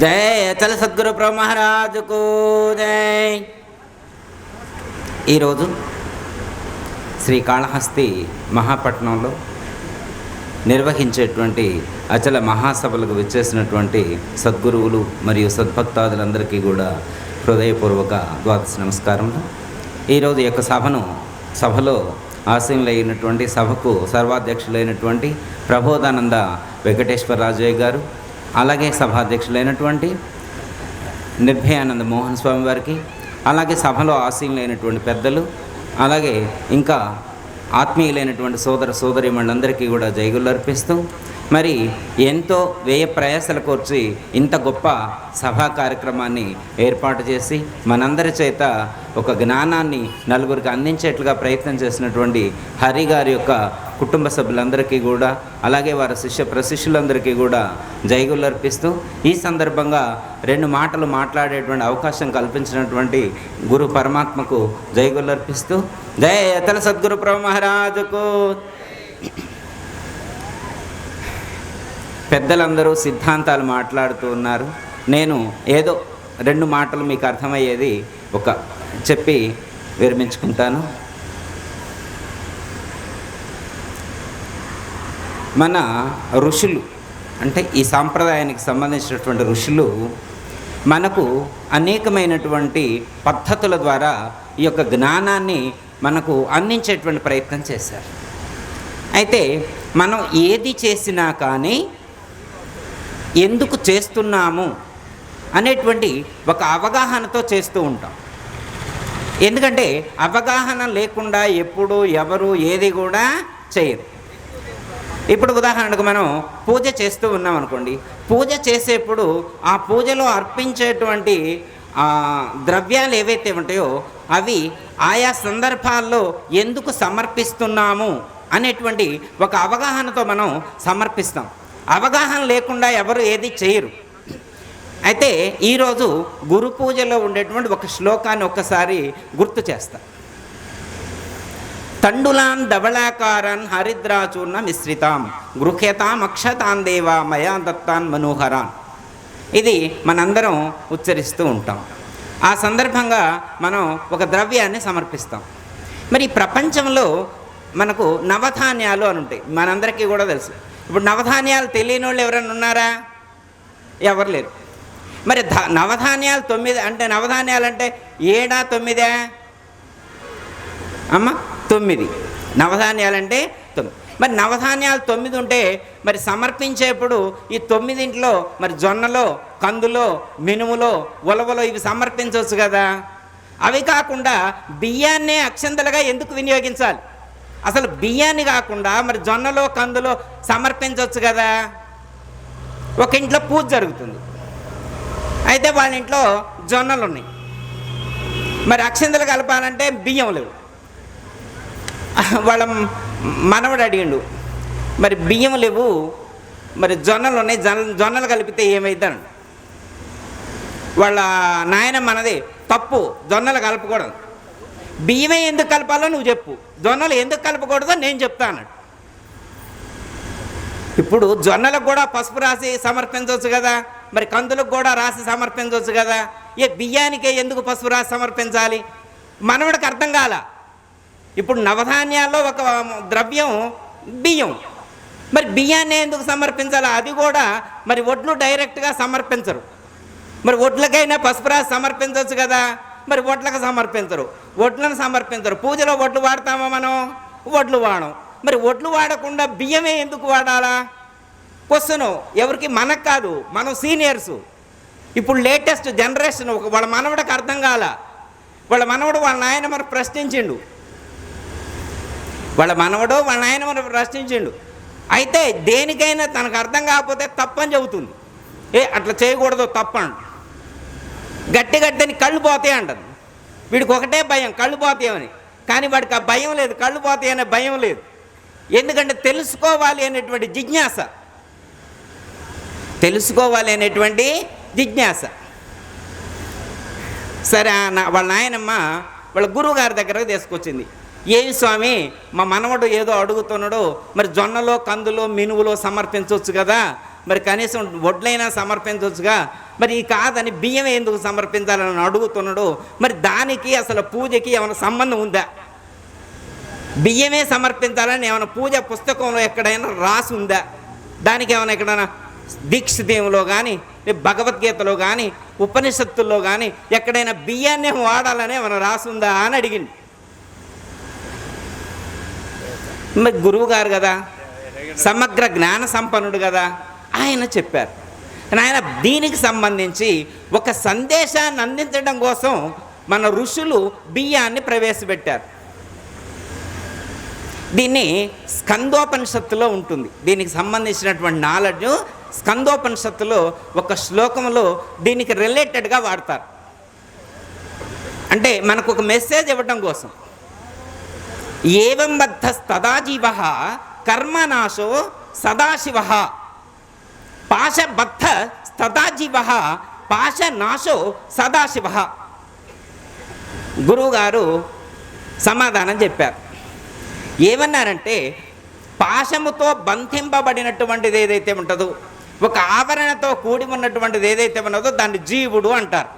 జయ అచల సద్గురు ప్రభు మహారాజుకు జై. ఈరోజు శ్రీకాళహస్తి మహాపట్నంలో నిర్వహించేటువంటి అచల మహాసభలకు విచ్చేసినటువంటి సద్గురువులు మరియు సద్భక్తాదులందరికీ కూడా హృదయపూర్వక ద్వాదశ నమస్కారములు. ఈరోజు యొక్క సభను సభలో ఆశీనులైనటువంటి సభకు సర్వాధ్యక్షులైనటువంటి ప్రబోధానంద వెంకటేశ్వర రాజయ్య గారు అలాగే సభాధ్యక్షులైనటువంటి నిర్భయానంద మోహన్ స్వామి వారికి అలాగే సభలో ఆశీనులైనటువంటి పెద్దలు అలాగే ఇంకా ఆత్మీయులైనటువంటి సోదర సోదరి సోదరిమణులందరికీ కూడా జైగులు అర్పిస్తూ మరి ఎంతో వ్యయ ప్రయాసలు కోర్చి ఇంత గొప్ప సభా కార్యక్రమాన్ని ఏర్పాటు చేసి మనందరి చేత ఒక జ్ఞానాన్ని నలుగురికి అందించేట్లుగా ప్రయత్నం చేసినటువంటి హరి గారి యొక్క కుటుంబ సభ్యులందరికీ కూడా అలాగే వారి శిష్య ప్రశిష్యులందరికీ కూడా జైగులు అర్పిస్తూ ఈ సందర్భంగా రెండు మాటలు మాట్లాడేటువంటి అవకాశం కల్పించినటువంటి గురు పరమాత్మకు జైగులు అర్పిస్తూ జయ అతల సద్గురు ప్రభు మహారాజుకు. పెద్దలందరూ సిద్ధాంతాలు మాట్లాడుతూ ఉన్నారు. నేను ఏదో రెండు మాటలు మీకు అర్థమయ్యేది ఒక చెప్పి విరమించుకుంటాను. మన ఋషులు అంటే ఈ సాంప్రదాయానికి సంబంధించినటువంటి ఋషులు మనకు అనేకమైనటువంటి పద్ధతుల ద్వారా ఈ యొక్క జ్ఞానాన్ని మనకు అందించేటువంటి ప్రయత్నం చేశారు. అయితే మనం ఏది చేసినా కానీ ఎందుకు చేస్తున్నాము అనేటువంటి ఒక అవగాహనతో చేస్తూ ఉంటాం. ఎందుకంటే అవగాహన లేకుండా ఎప్పుడు ఎవరు ఏది కూడా చేయరు. ఇప్పుడు ఉదాహరణకు మనం పూజ చేస్తూ ఉన్నాం అనుకోండి. పూజ చేసేప్పుడు ఆ పూజలో అర్పించేటువంటి ద్రవ్యాలు ఏవైతే ఉంటాయో అవి ఆయా సందర్భాల్లో ఎందుకు సమర్పిస్తున్నాము అనేటువంటి ఒక అవగాహనతో మనం సమర్పిస్తాం. అవగాహన లేకుండా ఎవరు ఏది చేయరు. అయితే ఈరోజు గురు పూజలో ఉండేటువంటి ఒక శ్లోకాన్ని ఒక్కసారి గుర్తు చేస్తా. తండులాన్ ధవళాకారాన్ హరిద్రాచూర్ణ మిశ్రితాం గృహ్యతాం అక్షతాన్ దేవా మయా దత్తాన్ మనోహరాన్. ఇది మనందరం ఉచ్చరిస్తూ ఉంటాం. ఆ సందర్భంగా మనం ఒక ద్రవ్యాన్ని సమర్పిస్తాం. మరి ప్రపంచంలో మనకు నవధాన్యాలు అని ఉంటాయి. మనందరికీ కూడా తెలుసు. ఇప్పుడు నవధాన్యాలు తెలియని వాళ్ళు ఎవరైనా ఉన్నారా? ఎవరు లేరు. మరి ధ నవధాన్యాలు తొమ్మిది అంటే నవధాన్యాలు అంటే ఏడా తొమ్మిదా? అమ్మ తొమ్మిది. నవధాన్యాలంటే తొమ్మిది. మరి నవధాన్యాలు తొమ్మిది ఉంటే మరి సమర్పించేప్పుడు ఈ తొమ్మిదింట్లో మరి జొన్నలో కందులో మినుములో ఉలవలో ఇవి సమర్పించవచ్చు కదా? అవి కాకుండా బియ్యాన్నే అక్షంతలుగా ఎందుకు వినియోగించాలి? అసలు బియ్యాన్ని కాకుండా మరి జొన్నలో కందులో సమర్పించవచ్చు కదా. ఒక ఇంట్లో పూజ జరుగుతుంది. అయితే వాళ్ళ ఇంట్లో జొన్నలు ఉన్నాయి. మరి అక్షంతలు కలపాలంటే బియ్యం లేవు. వాళ్ళ మనవడు అడిగిండు మరి బియ్యం లేవు మరి జొన్నలు ఉన్నాయి జొన్న జొన్నలు కలిపితే ఏమైద్దాను వాళ్ళ నాయన మనది తప్పు జొన్నలు కలపకూడదు బియ్యమే ఎందుకు కలపాలో నువ్వు చెప్పు. జొన్నలు ఎందుకు కలపకూడదో నేను చెప్తాను ఇప్పుడు జొన్నలకు కూడా పసుపు రాసి సమర్పించవచ్చు కదా. మరి కందులకు కూడా రాసి సమర్పించవచ్చు కదా. ఏ బియ్యానికే ఎందుకు పసుపు రాసి సమర్పించాలి? మనవడికి అర్థం కాల. ఇప్పుడు నవధాన్యాల్లో ఒక ద్రవ్యం బియ్యం. మరి బియ్యాన్ని ఎందుకు సమర్పించాలి? అది కూడా మరి ఒడ్లు డైరెక్ట్గా సమర్పించరు. మరి ఒడ్లకైనా పసుపు రాసి సమర్పించవచ్చు కదా. మరి ఒడ్లకు సమర్పించరు. ఒడ్లను సమర్పించరు. పూజలో ఒడ్లు వాడతామా మనం? ఒడ్లు వాడం. మరి ఒడ్లు వాడకుండా బియ్యమే ఎందుకు వాడాలా? క్వశ్చన్. ఎవరికి మనకు కాదు మనం సీనియర్స్. ఇప్పుడు లేటెస్ట్ జనరేషన్ ఒక వాళ్ళ మనవడికి అర్థం కాల. వాళ్ళ మనవడు వాళ్ళ నాయన మరి ప్రశ్నించిండు. వాళ్ళ మనవడు వాళ్ళ నాయన మరి ప్రశ్నించిండు. అయితే దేనికైనా తనకు అర్థం కాకపోతే తప్పని చెబుతుంది. ఏ అట్లా చేయకూడదు తప్పండు. గట్టి గట్టిని కళ్ళు పోతాయి అంటారు వీడికి ఒకటే భయం కళ్ళు పోతాయని కానీ వాడికి ఆ భయం లేదు కళ్ళు పోతాయి అనే భయం లేదు. ఎందుకంటే తెలుసుకోవాలి అనేటువంటి జిజ్ఞాస. తెలుసుకోవాలి అనేటువంటి జిజ్ఞాస. సరే నా- వాళ్ళ నాయనమ్మ వాళ్ళ గురువుగారి దగ్గరకు తీసుకొచ్చింది. ఏమి స్వామి మా మనవడు ఏదో అడుగుతున్నాడు మరి జొన్నలో కందులో మినువులో సమర్పించవచ్చు కదా? మరి కనీసం వడ్లైనా సమర్పించవచ్చుగా మరి ఈ కాదని బియ్యం ఎందుకు సమర్పించాలని అడుగుతున్నాడు? మరి దానికి అసలు పూజకి ఏమైనా సంబంధం ఉందా? బియ్యమే సమర్పించాలని ఏమైనా పూజ పుస్తకంలో ఎక్కడైనా రాసి ఉందా? దానికి ఏమైనా ఎక్కడైనా దీక్షితేములో కానీ భగవద్గీతలో కానీ ఉపనిషత్తుల్లో కానీ ఎక్కడైనా బియ్యాన్ని వాడాలని ఏమైనా రాసి ఉందా అని అడిగింది మరి గురువు గారు కదా? సమగ్ర జ్ఞాన సంపన్నుడు కదా? ఆయన చెప్పారు. కానీ ఆయన దీనికి సంబంధించి ఒక సందేశాన్ని అందించడం కోసం మన ఋషులు బియ్యాన్ని ప్రవేశపెట్టారు. దీన్ని స్కందోపనిషత్తులో ఉంటుంది. దీనికి సంబంధించినటువంటి నాలెడ్జ్ స్కందోపనిషత్తులో ఒక శ్లోకంలో దీనికి రిలేటెడ్గా వాడతారు. అంటే మనకు ఒక మెసేజ్ ఇవ్వడం కోసం. ఏవం బద్ధ సదాజీవ కర్మనాశో సదాశివ పాశబద్ధ తదాజీవ పాశనాశో సదాశివ. గురువుగారు సమాధానం చెప్పారు. ఏమన్నారంటే పాశముతో బంధింపబడినటువంటిది ఏదైతే ఉంటుందో ఒక ఆవరణతో కూడి ఉన్నటువంటిది ఏదైతే ఉన్నదో దాన్ని జీవుడు అంటారు.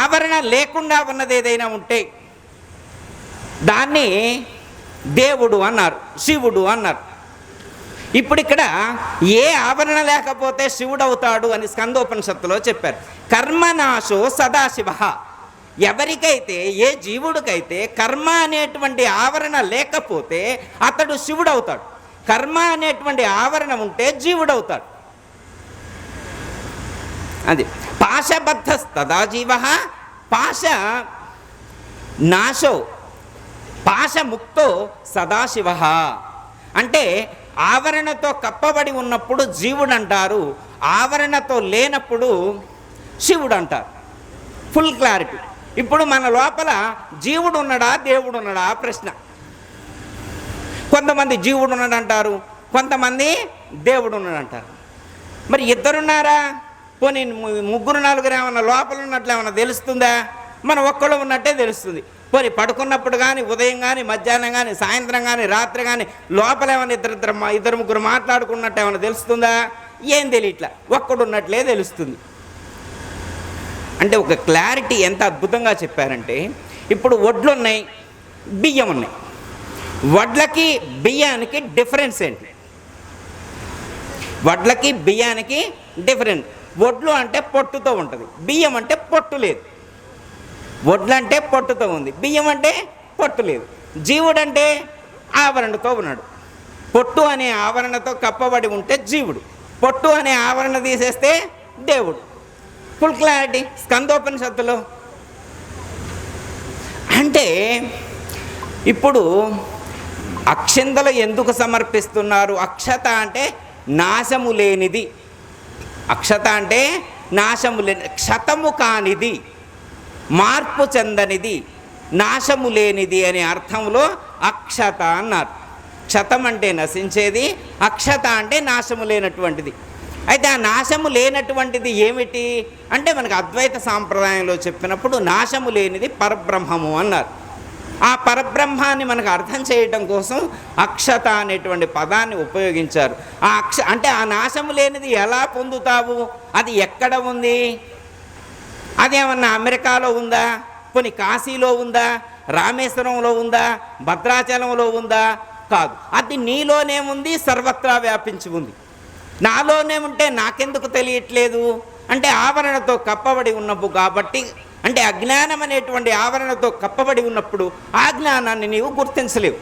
ఆవరణ లేకుండా ఉన్నది ఏదైనా ఉంటే దాన్ని దేవుడు అన్నారు శివుడు అన్నారు. ఇప్పుడు ఇక్కడ ఏ ఆవరణ లేకపోతే శివుడు అవుతాడు అని స్కందోపనిషత్తులో చెప్పారు. కర్మనాశో సదాశివ. ఎవరికైతే ఏ జీవుడికైతే కర్మ అనేటువంటి ఆవరణ లేకపోతే అతడు శివుడు అవుతాడు కర్మ అనేటువంటి ఆవరణ ఉంటే జీవుడవుతాడు. అది. పాశబద్ధ తదాజీవ పాశ నాశో పాశముక్తో సదాశివ. అంటే ఆవరణతో కప్పబడి ఉన్నప్పుడు జీవుడు అంటారు ఆవరణతో లేనప్పుడు శివుడు అంటారు ఫుల్ క్లారిటీ ఇప్పుడు మన లోపల జీవుడు ఉన్నాడా దేవుడు ఉన్నాడా ప్రశ్న. కొంతమంది జీవుడు ఉన్నాడు అంటారు కొంతమంది దేవుడు ఉన్నాడు అంటారు మరి ఇద్దరున్నారా? పోనీ ముగ్గురు నలుగురు ఏమన్నా లోపల ఉన్నట్లు ఏమన్నా తెలుస్తుందా? మనం ఒక్కళ్ళు ఉన్నట్టే తెలుస్తుంది. పోనీ పడుకున్నప్పుడు కానీ ఉదయం కానీ మధ్యాహ్నం కానీ సాయంత్రం కానీ రాత్రి కానీ లోపల ఏమైనా ఇద్దరు ఇద్దరు ఇద్దరు ముగ్గురు మాట్లాడుకున్నట్టు ఏమైనా తెలుస్తుందా? ఏం తెలియట్లా? ఒక్కడు ఉన్నట్లే తెలుస్తుంది. అంటే ఒక క్లారిటీ ఎంత అద్భుతంగా చెప్పారంటే ఇప్పుడు వడ్లు ఉన్నాయి బియ్యం ఉన్నాయి వడ్లకి బియ్యానికి డిఫరెన్స్ ఏంటి? వడ్లకి బియ్యానికి డిఫరెంట్ వడ్లు అంటే పొట్టుతో ఉంటుంది బియ్యం అంటే పొట్టు లేదు. వడ్లు అంటే పొట్టుతో ఉంది. బియ్యం అంటే పొట్టు లేదు. జీవుడు అంటే ఆవరణతో ఉన్నాడు. పొట్టు అనే ఆవరణతో కప్పబడి ఉంటే జీవుడు. పొట్టు అనే ఆవరణ తీసేస్తే దేవుడు. ఫుల్ క్లారిటీ స్కందోపనిషత్తులో. అంటే ఇప్పుడు అక్షింతలు ఎందుకు సమర్పిస్తున్నారు? అక్షత అంటే నాశము లేనిది. అక్షత అంటే నాశము లేని క్షతము కానిది. మార్పు చెందనిది నాశము లేనిది అనే అర్థంలో అక్షత అన్నారు. క్షతం అంటే నశించేది అక్షత అంటే నాశము లేనటువంటిది. అయితే ఆ నాశము లేనటువంటిది ఏమిటి? అంటే మనకు అద్వైత సాంప్రదాయంలో చెప్పినప్పుడు నాశము లేనిది పరబ్రహ్మము అన్నారు. ఆ పరబ్రహ్మాన్ని మనకు అర్థం చేయడం కోసం అక్షత అనేటువంటి పదాన్ని ఉపయోగించారు. ఆ అక్ష అంటే ఆ నాశము లేనిది ఎలా పొందుతావు? అది ఎక్కడ ఉంది? అదేమన్నా అమెరికాలో ఉందా? కొన్ని కాశీలో ఉందా? రామేశ్వరంలో ఉందా? భద్రాచలంలో ఉందా? కాదు. అది నీలోనే ఉంది సర్వత్రా వ్యాపించి ఉంది. నాలోనే ఉంటే నాకెందుకు తెలియట్లేదు? అంటే ఆవరణతో కప్పబడి ఉన్నప్పుడు కాబట్టి అంటే అజ్ఞానం అనేటువంటి ఆవరణతో కప్పబడి ఉన్నప్పుడు ఆ జ్ఞానాన్ని నీవు గుర్తించలేవు.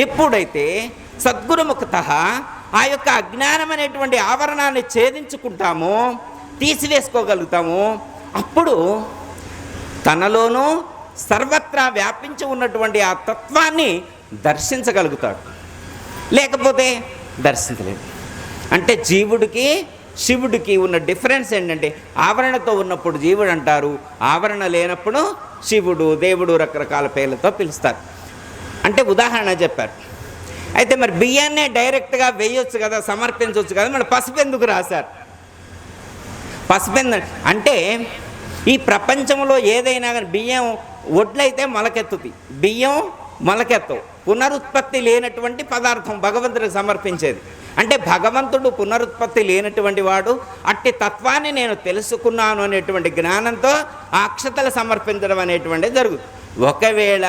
ఎప్పుడైతే సద్గురుముఖత ఆ యొక్క అజ్ఞానం అనేటువంటి ఆవరణాన్ని ఛేదించుకుంటామో తీసివేసుకోగలుగుతామో. అప్పుడు తనలోనూ సర్వత్రా వ్యాపించి ఉన్నటువంటి ఆ తత్వాన్ని దర్శించగలుగుతాడు. లేకపోతే దర్శించలేదు. అంటే జీవుడికి శివుడికి ఉన్న డిఫరెన్స్ ఏంటంటే ఆవరణతో ఉన్నప్పుడు జీవుడు అంటారు ఆవరణ లేనప్పుడు శివుడు దేవుడు రకరకాల పేర్లతో పిలుస్తారు. అంటే ఉదాహరణ చెప్పారు. అయితే మరి బియ్యాన్నే డైరెక్ట్గా వేయొచ్చు కదా సమర్పించవచ్చు కదా మరి పసుపు ఎందుకు రాశారు? పసిపెంద అంటే ఈ ప్రపంచంలో ఏదైనా కానీ బియ్యం వడ్లయితే మొలకెత్తుతాయి బియ్యం మొలకెత్తవు. పునరుత్పత్తి లేనటువంటి పదార్థం భగవంతుడికి సమర్పించేది. అంటే భగవంతుడు పునరుత్పత్తి లేనటువంటి వాడు అట్టి తత్వాన్ని నేను తెలుసుకున్నాను అనేటువంటి జ్ఞానంతో అక్షతలు సమర్పించడం అనేటువంటిది జరుగుతుంది. ఒకవేళ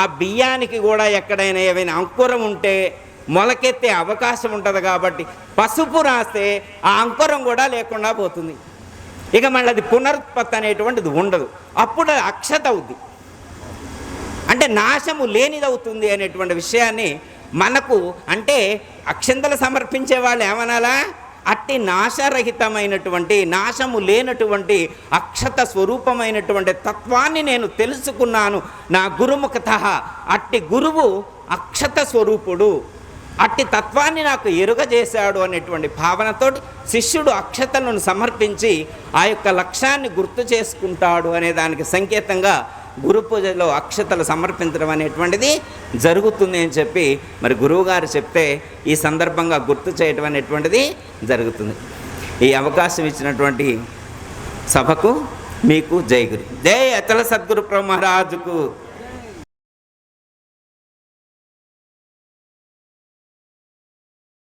ఆ బియ్యానికి కూడా ఎక్కడైనా ఏమైనా అంకురం ఉంటే మొలకెత్తే అవకాశం ఉంటుంది కాబట్టి పసుపు రాస్తే ఆ అంకురం కూడా లేకుండా పోతుంది. ఇక మళ్ళీ అది పునరుత్పత్తి అనేటువంటిది ఉండదు. అప్పుడు అక్షత అవుద్ది. అంటే నాశము లేనిదవుతుంది అనేటువంటి విషయాన్ని మనకు అంటే అక్షంతలు సమర్పించే వాళ్ళు ఏమనాలా? అట్టి నాశరహితమైనటువంటి నాశము లేనటువంటి అక్షత స్వరూపమైనటువంటి తత్వాన్ని నేను తెలుసుకున్నాను. నా గురుముఖత. అట్టి గురువు అక్షత స్వరూపుడు. అట్టి తత్వాన్ని నాకు ఎరుగజేశాడు అనేటువంటి భావనతో శిష్యుడు అక్షతలను సమర్పించి ఆ యొక్క లక్ష్యాన్ని గుర్తు చేసుకుంటాడు అనే దానికి సంకేతంగా గురు పూజలో అక్షతలు సమర్పించడం అనేటువంటిది జరుగుతుంది అని చెప్పి మరి గురువుగారు చెప్తే ఈ సందర్భంగా గుర్తు చేయటం అనేటువంటిది జరుగుతుంది. ఈ అవకాశం ఇచ్చినటువంటి సభకు మీకు జై గురు. జై అతల సద్గురు మహారాజుకు